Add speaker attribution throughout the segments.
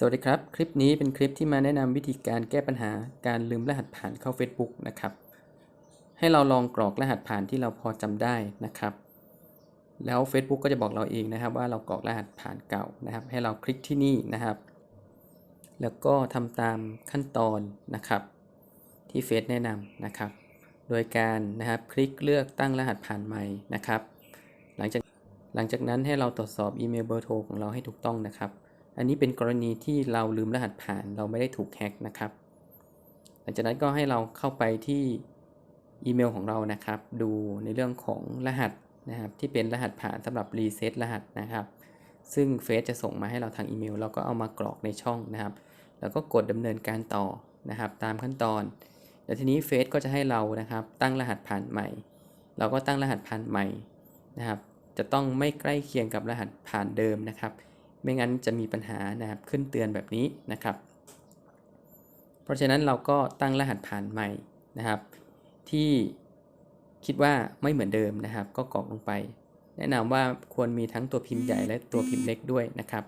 Speaker 1: สวัสดีครับ คลิปนี้เป็นคลิปที่มาแนะนำวิธีการแก้ปัญหาการลืมรหัสผ่านเข้า Facebook นะครับ ให้เราลองกรอกรหัสผ่านที่เราพอจำได้นะครับ แล้ว Facebook ก็จะบอกเราเองนะครับ ว่าเรากรอกรหัสผ่านเก่านะครับ ให้เราคลิกที่นี่นะครับ แล้วก็ทำตามขั้นตอนนะครับ ที่เฟซแนะนำนะครับ โดยการนะครับคลิกเลือกตั้งรหัสผ่านใหม่นะครับ หลังจากหลังจากนั้นให้เราตรวจสอบอีเมลเบอร์โทรของเราให้ถูกต้องนะครับ อันนี้เป็นกรณีที่เราลืมรหัสผ่านเราไม่ได้ถูกแฮ็กนะครับ หลังจากนั้นก็ให้เราเข้าไปที่อีเมลของเรานะครับ ดูในเรื่องของรหัสนะครับ ที่เป็นรหัสผ่านสำหรับรีเซ็ตรหัสนะครับ ซึ่งเฟซจะส่งมาให้เราทางอีเมล เราก็เอามากรอกในช่องนะครับ แล้วก็กดดำเนินการต่อนะครับ ตามขั้นตอนแล้วทีนี้เฟซก็จะให้เรานะครับ ตั้งรหัสผ่านใหม่ เราก็ตั้งรหัสผ่านใหม่นะครับ จะต้องไม่ใกล้เคียงกับรหัสผ่านเดิมนะครับ ไม่งั้นจะมีปัญหานะครับขึ้นเตือนแบบนี้นะครับ เพราะฉะนั้นเราก็ตั้งรหัสผ่านใหม่นะครับ ที่คิดว่าไม่เหมือนเดิมนะครับ ก็กรอกลงไป แนะนำว่าควรมีทั้งตัวพิมพ์ใหญ่และตัวพิมพ์เล็กด้วยนะครับ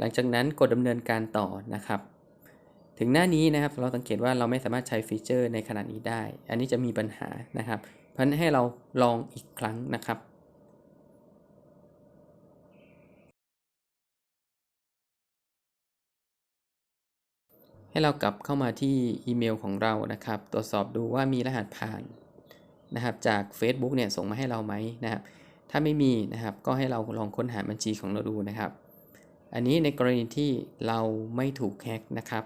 Speaker 1: หลังจากนั้นกดดำเนินการต่อนะครับ ถึงหน้านี้นะครับเราสังเกตว่าเราไม่สามารถใช้ฟีเจอร์ในขณะนี้ได้ อันนี้จะมีปัญหานะครับ เพราะนั้นให้เราลองอีกครั้งนะครับให้เรากลับเข้ามาที่อีเมลของเรานะครับ ตรวจสอบดูว่ามีรหัสผ่านนะครับ จาก Facebook เนี่ยส่งมาให้เราไหมนะครับ ถ้าไม่มีนะครับ ก็ให้เราลองค้นหาบัญชีของเราดูนะครับ อันนี้ในกรณีที่เราไม่ถูกแฮ็กนะครับ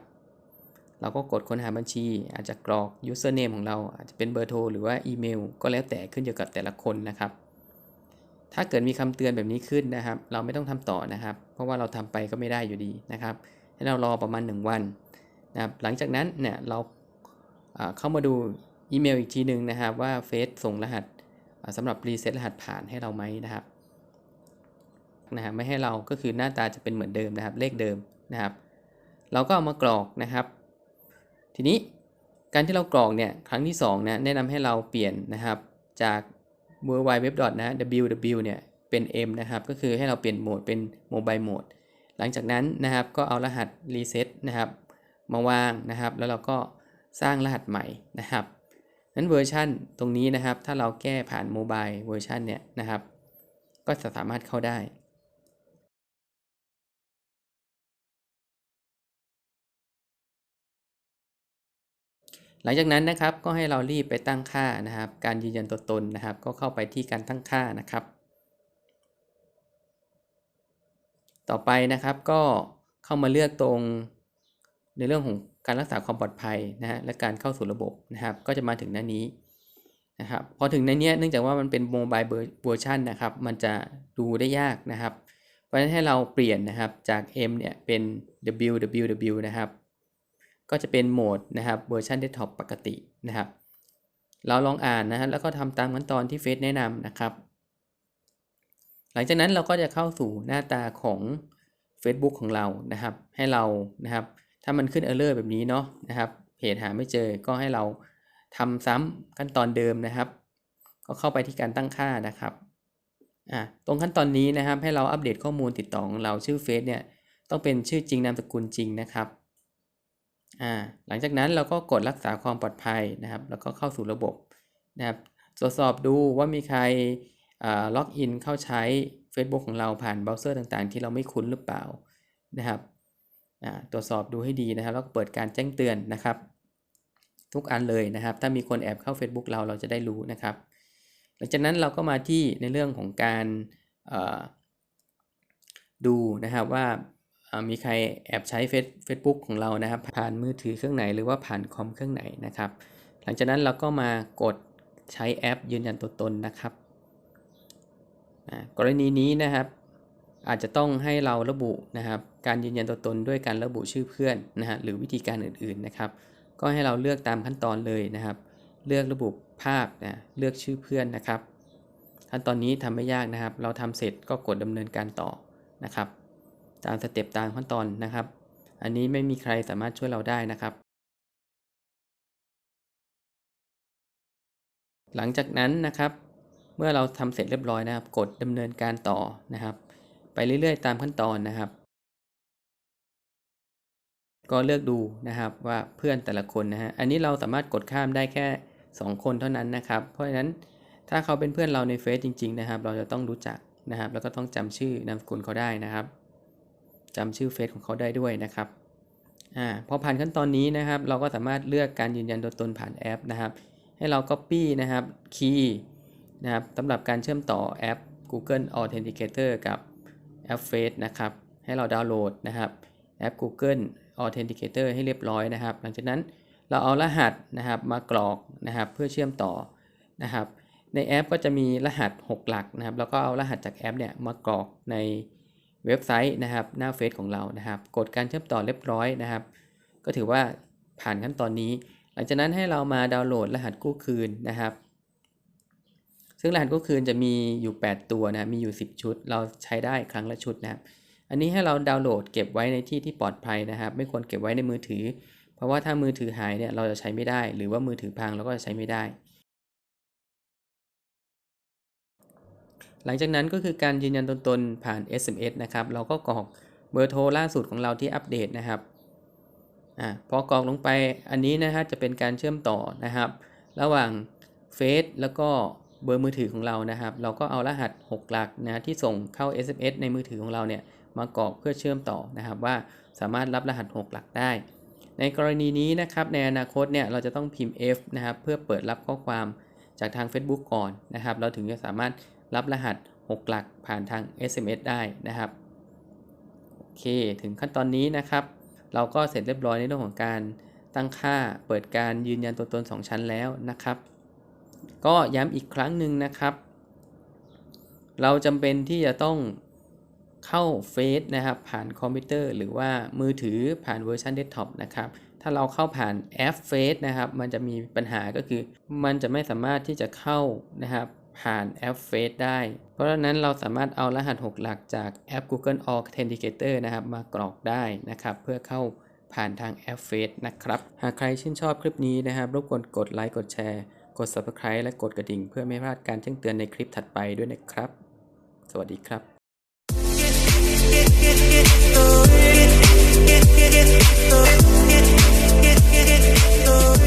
Speaker 1: เราก็กดค้นหาบัญชี อาจจะกรอก username ของเราอาจจะเป็นเบอร์โทรหรือว่าอีเมล ก็แล้วแต่ขึ้นอยู่กับแต่ละคนนะครับ ถ้าเกิดมีคำเตือนแบบนี้ขึ้นนะครับ เราไม่ต้องทำต่อนะครับ เพราะว่าเราทำไปก็ไม่ได้อยู่ดีนะครับให้เรารอประมาณ 1 วันนะครับ หลังจากนั้นเนี่ยเราเข้ามาดูอีเมลอีกทีหนึ่งนะครับว่าเฟซส่งรหัสสำหรับรีเซ็ตรหัสผ่านให้เราไหมนะครับ นะครับไม่ให้เราก็คือหน้าตาจะเป็นเหมือนเดิมนะครับ เลขเดิมนะครับ เราก็เอามากรอกนะครับ ทีนี้การที่เรากรอกเนี่ยครั้งที่2นะแนะนำให้เราเปลี่ยนนะครับจาก w w w นะ ww เนี่ยเป็น m นะครับ ก็คือให้เราเปลี่ยนโหมดเป็น mobile mode หลังจากนั้นนะครับก็เอารหัส reset นะครับ มาวางนะครับ แล้วเราก็สร้างรหัสใหม่นะครับนั้นเวอร์ชันตรงนี้นะครับ ถ้าเราแก้ผ่านโมบายเวอร์ชันเนี่ยนะครับ ก็จะสามารถเข้าได้ หลังจากนั้นนะครับก็ให้เรารีบไปตั้งค่านะครับ การยืนยันตัวตนนะครับ ก็เข้าไปที่การตั้งค่านะครับ ต่อไปนะครับก็เข้ามาเลือกตรงในเรื่องของการรักษาความปลอดภัยนะฮะและการเข้าสู่ระบบนะครับ ก็จะมาถึงหน้านี้นะครับพอถึงในนี้เนื่องจากว่ามันเป็นโมบายเวอร์ชันนะครับ มันจะดูได้ยากนะครับ เพราะฉะนั้นให้เราเปลี่ยนนะครับจาก M เนี่ยเป็น www นะครับ ก็จะเป็นโหมดนะครับเวอร์ชันเดสก์ท็อปปกตินะครับ เราลองอ่านนะฮะแล้วก็ทำตามขั้นตอนที่เฟซแนะนำนะครับ หลังจากนั้นเราก็จะเข้าสู่หน้าตาของ Facebook ของเรานะครับ ให้เรานะครับ ถ้ามันขึ้นเออร์เลอร์แบบนี้เนาะนะครับเพจหาไม่เจอก็ให้เราทำซ้ำขั้นตอนเดิมนะครับ ก็เข้าไปที่การตั้งค่านะครับอะตรงขั้นตอนนี้นะครับให้เราอัปเดตข้อมูลติดต่อของเราชื่อเฟซเนี่ยต้องเป็นชื่อจริงนามสกุลจริงนะครับ หลังจากนั้นเราก็กดรักษาความปลอดภัยนะครับ แล้วก็เข้าสู่ระบบนะครับตรวจสอบดูว่ามีใครล็อกอินเข้าใช้ Facebook ของเราผ่านเบราว์เซอร์ต่างๆ ที่เราไม่คุ้นหรือเปล่านะครับตรวจสอบดูให้ดีนะครับ แล้วก็เปิดการแจ้งเตือนนะครับ ทุกอันเลยนะครับ ถ้ามีคนแอบเข้า Facebook เราเราจะได้รู้นะครับ หลังจากนั้นเราก็มาที่ในเรื่องของการดูนะครับว่า มีใครแอบใช้เฟซเฟซบุ๊กของเรานะครับ ผ่านมือถือเครื่องไหนหรือว่าผ่านคอมเครื่องไหนนะครับ หลังจากนั้นเราก็มากดใช้แอปยืนยันตัวตนนะครับ กรณีนี้นะครับ อาจจะต้องให้เราระบุนะครับ การยืนยันตัวตนด้วยการระบุชื่อเพื่อนนะฮะหรือวิธีการอื่นๆนะครับ ก็ให้เราเลือกตามขั้นตอนเลยนะครับ เลือกระบุภาพนะเลือกชื่อเพื่อนนะครับขั้นตอนนี้ทำไม่ยากนะครับ เราทำเสร็จก็กดดำเนินการต่อนะครับ ตามสเต็ปตามขั้นตอนนะครับ อันนี้ไม่มีใครสามารถช่วยเราได้นะครับ หลังจากนั้นนะครับ เมื่อเราทำเสร็จเรียบร้อยนะครับ กดดำเนินการต่อนะครับ ไปเรื่อยๆ ตามขั้นตอนนะครับ ก็เลือกดูนะครับว่าเพื่อนแต่ละคนนะฮะอันนี้เราสามารถกดข้ามได้แค่ 2 คนเท่านั้นนะครับ เพราะฉะนั้นถ้าเขาเป็นเพื่อนเราในเฟซจริง ๆ นะครับ เราจะต้องรู้จักนะครับ แล้วก็ต้องจำชื่อนามสกุลเขาได้นะครับ จำชื่อเฟซของเขาได้ด้วยนะครับอ่าพอผ่านขั้นตอนนี้นะครับ เราก็สามารถเลือกการยืนยันตัวตนผ่านแอปนะครับ ให้เรา Copy นะครับคีย์นะครับสำหรับการเชื่อมต่อแอป Google Authenticator กับแอป Face นะครับ ให้เราดาวน์โหลดนะครับแอป Google Authenticator ให้เรียบร้อยนะครับ หลังจากนั้นเราเอารหัสนะครับมากรอกนะครับเพื่อเชื่อมต่อนะครับ ในแอปก็จะมีรหัส 6 หลักนะครับ แล้วก็เอารหัสจากแอปเนี่ยมากรอกใน เว็บไซต์นะครับหน้าเฟซของเรานะครับ กดการเชื่อมต่อเรียบร้อยนะครับ ก็ถือว่าผ่านขั้นตอนนี้ หลังจากนั้นให้เรามาดาวน์โหลดรหัสกู้คืนนะครับ ซึ่งรหัสกู้คืนจะมีอยู่ 8 ตัวนะมีอยู่ 10 ชุด เราใช้ได้ครั้งละชุดนะครับ อันนี้ให้เราดาวน์โหลดเก็บไว้ในที่ที่ปลอดภัยนะครับ ไม่ควรเก็บไว้ในมือถือ เพราะว่าถ้ามือถือหายเนี่ยเราจะใช้ไม่ได้ หรือว่ามือถือพังเราก็จะใช้ไม่ได้ หลังจากนั้นก็คือการยืนยันตนตนผ่าน SMS นะครับ เราก็กรอกเบอร์โทรล่าสุดของเราที่อัปเดตนะครับอ่าพอกรอกลงไปอันนี้นะฮะจะเป็นการเชื่อมต่อนะครับ ระหว่างเฟซแล้วก็เบอร์มือถือของเรานะครับ เราก็เอารหัส 6 หลักนะที่ส่งเข้า SMS ในมือถือของเราเนี่ยมากรอกเพื่อเชื่อมต่อนะครับ ว่าสามารถรับรหัส 6 หลักได้ ในกรณีนี้นะครับในอนาคตเนี่ยเราจะต้องพิมพ์ F นะครับเพื่อเปิดรับข้อความจากทาง Facebook ก่อนนะครับ เราถึงจะสามารถ รับรหัส 6 หลักผ่านทาง SMS ได้นะครับ โอเค ถึงขั้นตอนนี้นะครับ เราก็เสร็จเรียบร้อยในเรื่องของการตั้งค่าเปิดการยืนยันตัวตน 2 ชั้นแล้วนะครับ ก็ย้ำอีกครั้งหนึ่งนะครับ เราจำเป็นที่จะต้องเข้าเฟซนะครับ ผ่านคอมพิวเตอร์ หรือว่ามือถือผ่านเวอร์ชันเดสก์ท็อปนะครับ ถ้าเราเข้าผ่านแอปเฟซนะครับ มันจะมีปัญหาก็คือ มันจะไม่สามารถที่จะเข้านะครับ ผ่านแอปเฟซได้ เพราะฉะนั้นเราสามารถเอารหัส 6 หลักจากแอป Google Authenticator นะครับมากรอกได้นะครับเพื่อเข้าผ่านทางแอปเฟซนะครับ หากใครชื่นชอบคลิปนี้นะครับรบกวนกดไลค์กดแชร์ กด Subscribe และกดกระดิ่ง เพื่อไม่พลาดการแจ้งเตือนในคลิปถัดไปด้วยนะครับ สวัสดีครับ
Speaker 2: Oh